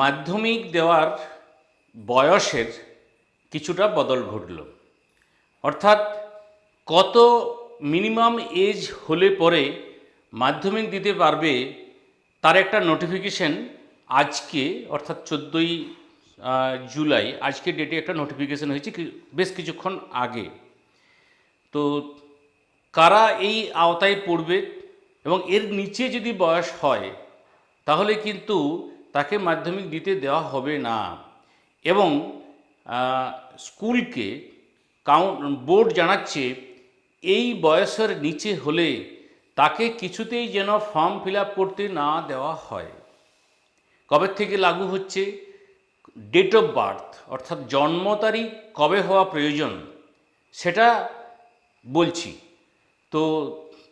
মাধ্যমিক দেওয়ার বয়সের কিছুটা বদল ঘটল। অর্থাৎ কত মিনিমাম এজ হলে পরে মাধ্যমিক দিতে পারবে তার একটা নোটিফিকেশন আজকে, অর্থাৎ চোদ্দোই জুলাই, আজকে ডেটে একটা নোটিফিকেশন হয়েছে বেশ কিছুক্ষণ আগে। তো কারা এই আওতায় পড়বে এবং এর নিচে যদি বয়স হয়, তাহলে কিন্তু তাকে মাধ্যমিক দিতে দেওয়া হবে না। এবং স্কুলকে কাউন্ট, বোর্ড জানাচ্ছে এই বয়সের নিচে হলে তাকে কিছুতেই যেন ফর্ম ফিল করতে না দেওয়া হয়। কবে থেকে লাগু হচ্ছে? ডেট অফ বার্থ, অর্থাৎ জন্ম তারিখ কবে হওয়া প্রয়োজন, সেটা বলছি। তো,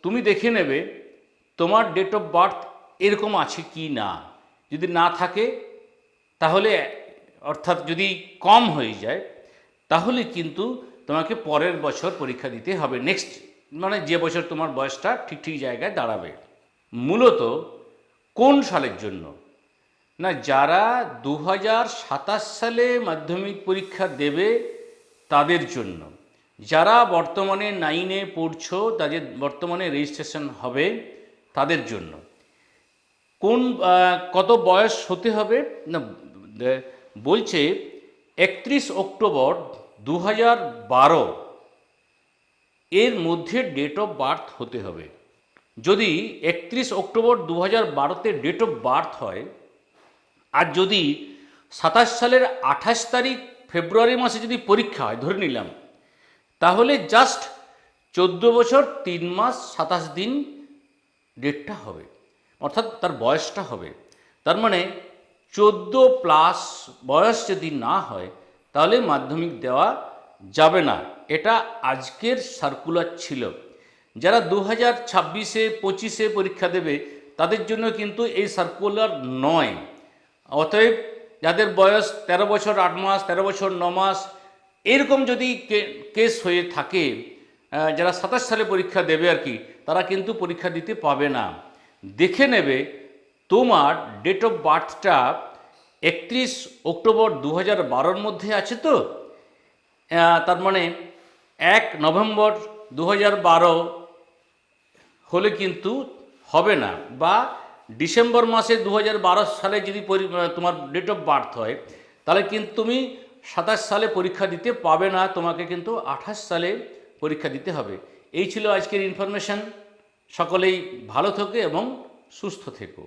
তুমি দেখে নেবে তোমার ডেট অফ বার্থ এরকম আছে কি না। যদি না থাকে, তাহলে, অর্থাৎ যদি কম হয়ে যায়, তাহলে কিন্তু তোমাকে পরের বছর পরীক্ষা দিতে হবে। নেক্সট মানে যে বছর তোমার বয়সটা ঠিক ঠিক জায়গায় দাঁড়াবে। মূলত, কোন সালের জন্য? না, যারা দু সালে মাধ্যমিক পরীক্ষা দেবে, তাদের জন্য। যারা বর্তমানে নাইনে পড়ছো, তাদের বর্তমানে রেজিস্ট্রেশন হবে, তাদের জন্য। কোন কত বয়স হতে হবে? না বলছে একত্রিশ অক্টোবর দু বারো। এর মধ্যে ডেট অফ বার্থ হতে হবে। যদি একত্রিশ অক্টোবর দু হাজার বারোতে ডেট অফ বার্থ হয়, আর যদি সাতাশ সালের আঠাশ তারিখ ফেব্রুয়ারি মাসে যদি পরীক্ষা হয়, ধরে নিলাম, তাহলে জাস্ট চোদ্দ বছর তিন মাস সাতাশ দিন ডেটটা হবে। অর্থাৎ তার বয়সটা হবে। তার মানে চোদ্দ প্লাস বয়স যদি না হয়, তাহলে মাধ্যমিক দেওয়া যাবে না। এটা আজকের সার্কুলার ছিল। যারা দু হাজার ছাব্বিশে, পঁচিশে পরীক্ষা দেবে, তাদের জন্য কিন্তু এই সার্কুলার নয়। অতএব যাদের বয়স ১৩ বছর আট মাস ১৩ বছর ন মাস, এরকম যদি কেস হয়ে থাকে যারা সাতাশ সালে পরীক্ষা দেবে আর কি, তারা কিন্তু পরীক্ষা দিতে পাবে না। দেখে নেবে তোমার ডেট অফ বার্থটা একত্রিশ অক্টোবর দু হাজার বারোর মধ্যে আছে তো? তার মানে এক নভেম্বর দু হাজার বারো হলে কিন্তু হবে না বা ডিসেম্বর মাসে দু হাজার বারো সালে যদি তোমার ডেট অফ বার্থ হয়, তাহলে কিন্তু তুমি সাতাশ সালে পরীক্ষা দিতে পাবে না, তোমাকে কিন্তু আঠাশ সালে পরীক্ষা দিতে হবে। এই ছিল আজকের ইনফরমেশন সকলেই ভালো থেকো এবং সুস্থ থেকো।